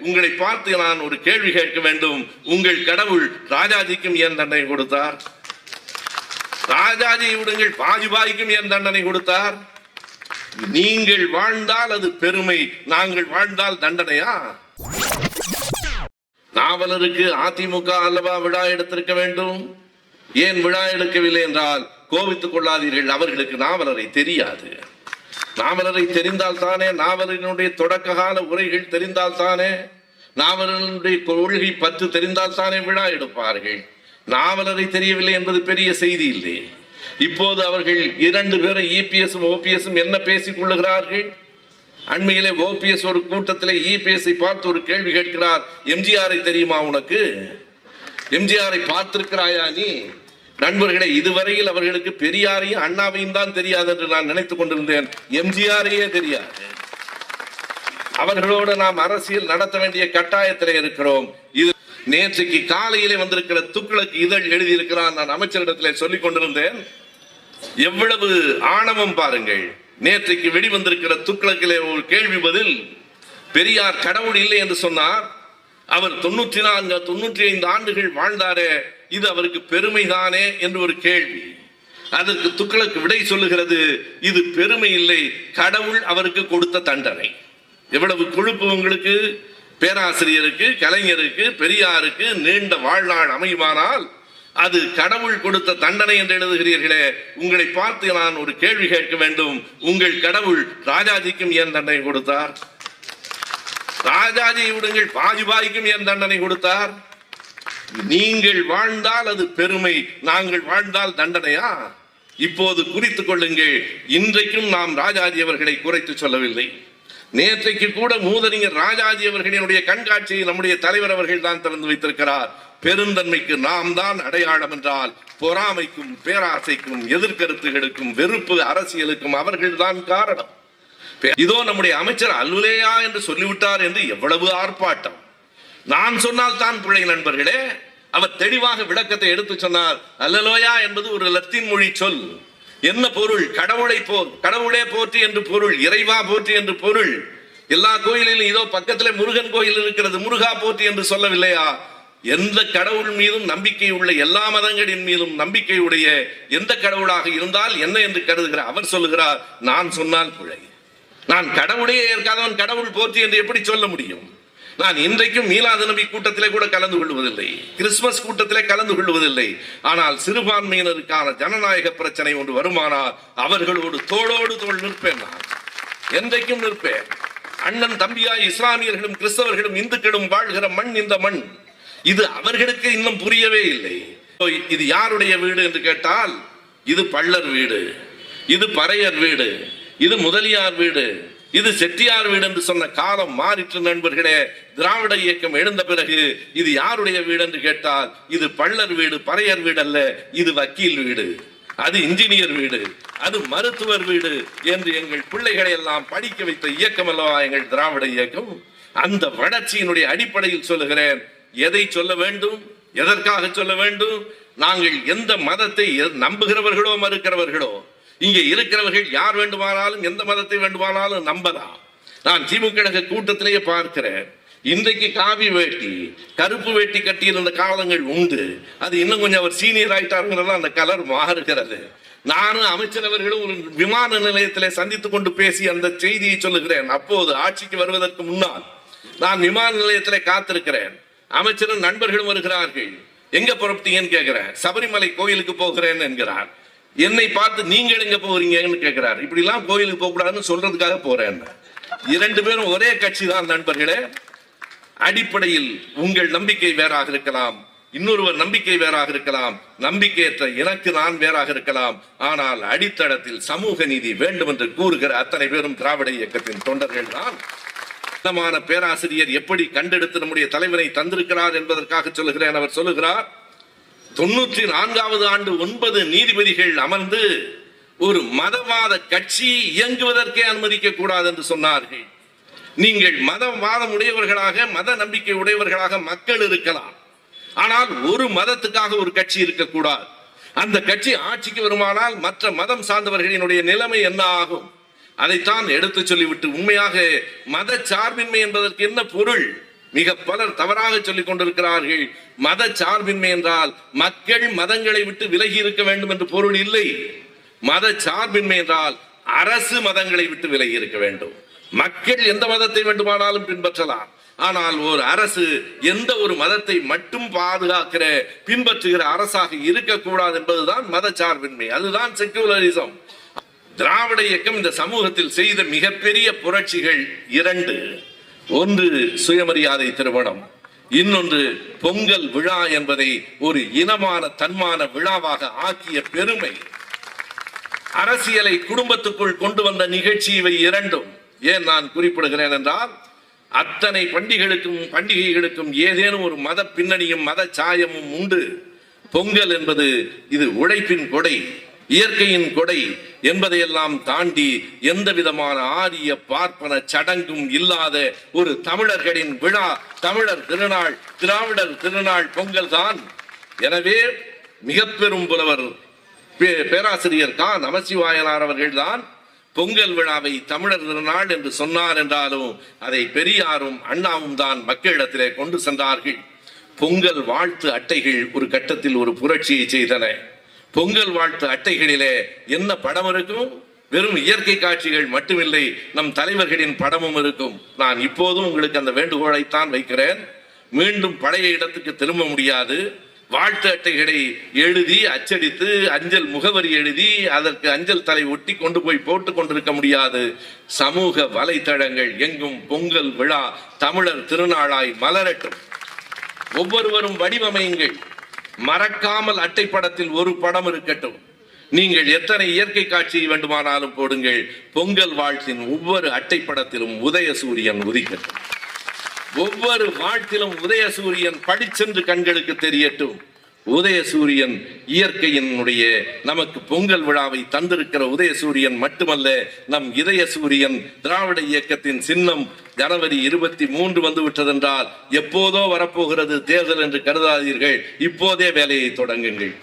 உங்களை பார்த்து நான் ஒரு கேள்வி கேட்க வேண்டும். உங்கள் கடவுள் ராஜாஜிக்கும் ஏன் தண்டனை கொடுத்தார்? ராஜாஜி விடுங்கள் வாஜ்பாய்க்கும் ஏன் தண்டனை கொடுத்தார்? நீங்கள் வாழ்ந்தால் அது பெருமை நாங்கள் வாழ்ந்தால் தண்டனையா? நாவலருக்கு அதிமுக அல்லவா விழா எடுத்திருக்க வேண்டும்? ஏன் விழா எடுக்கவில்லை என்றால் கோபித்துக் கொள்ளாதீர்கள் அவர்களுக்கு நாவலரை தெரியாது. நாவலரை தெரிந்தால் தானே நாவலரினுடைய தொடக்க கால உரைகள் தெரிந்தால் தானே நாவலனுடைய கொள்கை பற்று தெரிந்தால் தானே விழா எடுப்பார்கள். நாவலரை தெரியவில்லை என்பது பெரிய செய்தி இல்லை. இப்போது அவர்கள் இரண்டு பேரும் இபிஎஸும் ஓபிஎஸும் என்ன பேசிக் கொள்ளுகிறார்கள்? அண்மையிலே ஓபிஎஸ் ஒரு கூட்டத்திலே இபிஎஸ்ஐ பார்த்து ஒரு கேள்வி கேட்கிறார். எம்ஜிஆரை தெரியுமா உனக்கு? எம்ஜிஆரை பார்த்திருக்கிறாயா நீ? நண்பர்களே இதுவரையில் அவர்களுக்கு பெரியாரையும் அண்ணாவையும் தான் தெரியாது என்று நான் நினைத்துக் கொண்டிருந்தேன். எம்ஜிஆரையே தெரியாது. அவர்களோடு நாம் அரசியல் நடத்த வேண்டிய கட்டாயத்திலே இருக்கிறோம். இது நேற்றைக்கு காலையிலே வந்திருக்கிற துக்ளக்கு இதழ் எழுதியிருக்கிறான் நான் அமைச்சரிடத்திலே சொல்லிக் கொண்டிருந்தேன். எவ்வளவு ஆணவம் பாருங்கள். நேற்றைக்கு வெளிவந்திருக்கிற துக்ளக்கிலே ஒரு கேள்வி பதில். பெரியார் கடவுள் இல்லை என்று சொன்னார். அவர் தொண்ணூற்றி நான்கு தொண்ணூற்றி ஐந்து ஆண்டுகள் வாழ்ந்தாரே. இது அவருக்கு பெருமைதானே என்று ஒரு கேள்வி. அதற்கு துக்களுக்கு விடை சொல்லுகிறது இது பெருமை இல்லை கடவுள் அவருக்கு கொடுத்த தண்டனை. எவ்வளவு கொழுப்பு உங்களுக்கு? பேராசிரியருக்கு கலைஞருக்கு பெரியாருக்கு நீண்ட வாழ்நாள் அமைவானால் அது கடவுள் கொடுத்த தண்டனை என்று எழுதுகிறீர்களே உங்களை பார்த்து நான் ஒரு கேள்வி கேட்க வேண்டும். உங்கள் கடவுள் ராஜாஜிக்கும் ஏன் தண்டனை கொடுத்தார்? ராஜாஜி விடுங்கள் வாஜ்பாய்க்கும் ஏன் தண்டனை கொடுத்தார்? நீங்கள் வாழ்ந்தால் அது பெருமை. நாங்கள் வாழ்ந்தால் தண்டனையா? இப்போது குறித்துக் கொள்ளுங்கள். இன்றைக்கும் நாம் ராஜாஜி அவர்களை குறைத்து சொல்லவில்லை. நேற்றைக்கு கூட மூதறிஞர் ராஜாஜி அவர்களினுடைய கண்காட்சியை நம்முடைய தலைவர் அவர்கள் தான் திறந்து வைத்திருக்கிறார். பெருந்தன்மைக்கு நாம் தான் அடையாளம் என்றால் பொறாமைக்கும் பேராசைக்கும் எதிர்கருத்துகளுக்கும் வெறுப்பு அரசியலுக்கும் அவர்கள் தான் காரணம். இதோ நம்முடைய அமைச்சர் அல்லுலேயா என்று சொல்லிவிட்டார் என்று எவ்வளவு ஆர்ப்பாட்டம். நான் சொன்னால் தான் பிழை நண்பர்களே. அவர் தெளிவாக விளக்கத்தை எடுத்து சொன்னார். அல்லலோயா என்பது ஒரு லத்தீன் மொழி சொல். என்ன பொருள்? கடவுளை போ கடவுளே போற்றி என்று பொருள் இறைவா போற்றி என்று பொருள். எல்லா கோயிலிலும் இதோ பக்கத்தில் முருகன் கோயில் இருக்கிறது முருகா போற்றி என்று சொல்லவில்லையா? எந்த கடவுள் மீதும் நம்பிக்கை உள்ள எல்லா மதங்களின் மீதும் நம்பிக்கை உடைய எந்த கடவுளாக இருந்தால் என்ன என்று கருதுகிறார் அவர் சொல்லுகிறார் நான் சொன்னால் பிழை. நான் கடவுளையே ஏற்காதவன் கடவுள் போற்றி என்று எப்படி சொல்ல முடியும்? நான் இன்றைக்கும் மீலாது நபி கூட்டத்திலே கூட கலந்து கொள்வதில்லை. கிறிஸ்துமஸ் கூட்டத்திலே கலந்து கொள்வதில்லை. ஆனால் சிறுபான்மையினருக்கான ஜனநாயக பிரச்சனை ஒன்று வருமானால் அவர்களோடு தோளோடு தோள் நிற்பேன் நான். என்றைக்கும் நிற்பேன். அண்ணன் தம்பியாய் இஸ்லாமியர்களும் கிறிஸ்தவர்களும் இந்துக்களும் வாழ்கிற மண் இந்த மண். இது அவர்களுக்கு இன்னும் புரியவே இல்லை. இது யாருடைய வீடு என்று கேட்டால் இது பள்ளர் வீடு. இது பறையர் வீடு. இது முதலியார் வீடு. இது செட்டியார் வீடு என்று சொன்ன காலம் மாறிற்று நண்பர்களே. திராவிட இயக்கம் எழுந்த பிறகு இது யாருடைய வீடு என்று கேட்டால் இது பள்ளர் வீடு பறையர் வீடு அல்ல இது வக்கீல் வீடு. அது இன்ஜினியர் வீடு அது மருத்துவர் வீடு என்று எங்கள் பிள்ளைகளை எல்லாம் படிக்க வைத்த இயக்கம் அல்லவா எங்கள் திராவிட இயக்கம்? அந்த வளர்ச்சியினுடைய அடிப்படையில் சொல்லுகிறேன். எதை சொல்ல வேண்டும்? எதற்காக சொல்ல வேண்டும்? நாங்கள் எந்த மதத்தை நம்புகிறவர்களோ மறுக்கிறவர்களோ இங்கே இருக்கிறவர்கள் யார் வேண்டுமானாலும் எந்த மதத்தை வேண்டுமானாலும் நம்பலாம் நான் திமுக கூட்டத்திலேயே பார்க்கிறேன். இன்றைக்கு காவி வேட்டி கருப்பு வேட்டி கட்டியிருந்த காலங்கள் உண்டு. அது இன்னும் கொஞ்சம் அவர் சீனியர் ஆயிட்டாருங்கிறத அந்த கலர் மாறுகிறது. நானும் அமைச்சரவர்களும் ஒரு விமான நிலையத்திலே சந்தித்துக் கொண்டு பேசி அந்த செய்தியை சொல்லுகிறேன். அப்போது ஆட்சிக்கு வருவதற்கு முன்னால் நான் விமான நிலையத்திலே காத்திருக்கிறேன். அமைச்சரும் நண்பர்களும் வருகிறார்கள். எங்க புறப்பட்டீங்கன்னு கேட்கிறேன். சபரிமலை கோயிலுக்கு போகிறேன் என்கிறார். என்னை பார்த்து நீங்கள் எங்க போகிறீங்கன்னு கேட்கிறார் இப்படி எல்லாம் கோயிலுக்கு போக கூடாதுன்னு சொல்றதுக்காக போறேன். இரண்டு பேரும் ஒரே கட்சி தான் நண்பர்களே. அடிப்படையில் உங்கள் நம்பிக்கை வேறாக இருக்கலாம். இன்னொருவர் நம்பிக்கை வேறாக இருக்கலாம். நம்பிக்கையற்ற எனக்கு நான் வேறாக இருக்கலாம். ஆனால் அடித்தளத்தில் சமூக நீதி வேண்டும் என்று கூறுகிற அத்தனை பேரும் திராவிட இயக்கத்தின் தொண்டர்கள் தான். சுத்தமான பேராசிரியர் எப்படி கண்டெடுத்து நம்முடைய தலைவரை தந்திருக்கிறார் என்பதற்காக சொல்லுகிறேன். அவர் சொல்லுகிறார் தொண்ணூற்றி நான்காவது ஆண்டு ஒன்பது நீதிபதிகள் அமர்ந்து ஒரு மதவாத கட்சி இயங்குவதற்கே அனுமதிக்க கூடாது என்று சொன்னார்கள். நீங்கள் மதவாதம் உடையவர்களாக மத நம்பிக்கை உடையவர்களாக மக்கள் இருக்கலாம். ஆனால் ஒரு மதத்துக்காக ஒரு கட்சி இருக்கக்கூடாது அந்த கட்சி ஆட்சிக்கு வருமானால் மற்ற மதம் சார்ந்தவர்களினுடைய நிலைமை என்ன ஆகும்? அதைத்தான் எடுத்து சொல்லிவிட்டு உண்மையாக மத சார்பின்மை என்பதற்கு என்ன பொருள்? மிக பலர் தவறாக சொல்லிக் கொண்டிருக்கிறார்கள். மத சார்பின்மை என்றால் மக்கள் மதங்களை விட்டு விலகி இருக்க வேண்டும் என்று பொருள் இல்லை. மத சார்பின்மை என்றால் அரசு மதங்களை விட்டு விலகி இருக்க வேண்டும். மக்கள் எந்த மதத்தை வேண்டுமானாலும் பின்பற்றலாம். ஆனால் ஒரு அரசு எந்த ஒரு மதத்தை மட்டும் பாதுகாக்கிற பின்பற்றுகிற அரசாக இருக்கக்கூடாது என்பதுதான் மத சார்பின்மை. அதுதான் செக்குலரிசம் திராவிட இயக்கம் இந்த சமூகத்தில் செய்த மிகப்பெரிய புரட்சிகள் இரண்டு. ஒன்று சுயமரியாதை திருமணம் இன்னொன்று பொங்கல் விழா என்பதை ஒரு இனமான தன்மான விழாவாக ஆக்கிய பெருமை. அரசியலை குடும்பத்துக்குள் கொண்டு வந்த நிகழ்ச்சி இவை இரண்டும். ஏன் நான் குறிப்பிடுகிறேன் என்றால் அத்தனை பண்டிகைகளுக்கும் பண்டிகைகளுக்கும் ஏதேனும் ஒரு மத பின்னணியும் மத சாயமும் உண்டு. பொங்கல் என்பது இது உழைப்பின் கொடை. இயற்கையின் கொடை என்பதையெல்லாம் தாண்டி எந்த விதமான ஆரிய பார்ப்பன சடங்கும் இல்லாத ஒரு தமிழர்களின் விழா தமிழர் திருநாள் திராவிடர் திருநாள் பொங்கல் தான். எனவே மிக பெரும் புலவர் பே- பேராசிரியர் கா. நமசிவாயனார் அவர்கள்தான் பொங்கல் விழாவை தமிழர் திருநாள் என்று சொன்னார் என்றாலும் அதை பெரியாரும் அண்ணாவும் தான் மக்களிடத்திலே கொண்டு சென்றார்கள். பொங்கல் வாழ்த்து அட்டைகள் ஒரு கட்டத்தில் ஒரு புரட்சியை செய்தன. பொங்கல் வாழ்த்து அட்டைகளிலே என்ன படம் இருக்கும்? வெறும் இயற்கை காட்சிகள் மட்டுமில்லை நம் தலைவர்களின் படமும் இருக்கும். நான் இப்போதும் உங்களுக்கு அந்த வேண்டுகோளைத்தான் வைக்கிறேன். மீண்டும் பழைய இடத்துக்கு திரும்ப முடியாது. வாழ்த்து அட்டைகளை எழுதி அச்சடித்து அஞ்சல் முகவரி எழுதி அதற்கு அஞ்சல் தலை ஒட்டி கொண்டு போய் போட்டு கொண்டிருக்க முடியாது. சமூக வலைத்தளங்கள் எங்கும் பொங்கல் விழா தமிழர் திருநாளாய் மலரட்டும். ஒவ்வொருவரும் வடிவமையுங்கள். மறக்காமல் அட்டைப்படத்தில் ஒரு படம் இருக்கட்டும். நீங்கள் எத்தனை இயற்கை காட்சியை வேண்டுமானாலும் போடுங்கள். பொங்கல் வாழ்த்தின் ஒவ்வொரு அட்டைப்படத்திலும் உதய சூரியன் உதிக்கட்டும். ஒவ்வொரு வாழ்த்திலும் உதயசூரியன் படிச்சென்று கண்களுக்கு தெரியட்டும். உதய சூரியன் இயற்கையினுடைய நமக்கு பொங்கல் விழாவை தந்திருக்கிற உதய சூரியன் மட்டுமல்ல நம் இதய சூரியன் திராவிட இயக்கத்தின் சின்னம் ஜனவரி இருபத்தி மூன்று வந்து விட்டதென்றால் எப்போதோ வரப்போகிறது தேர்தல் என்று கருதாதீர்கள். இப்போதே வேலையை தொடங்குங்கள்.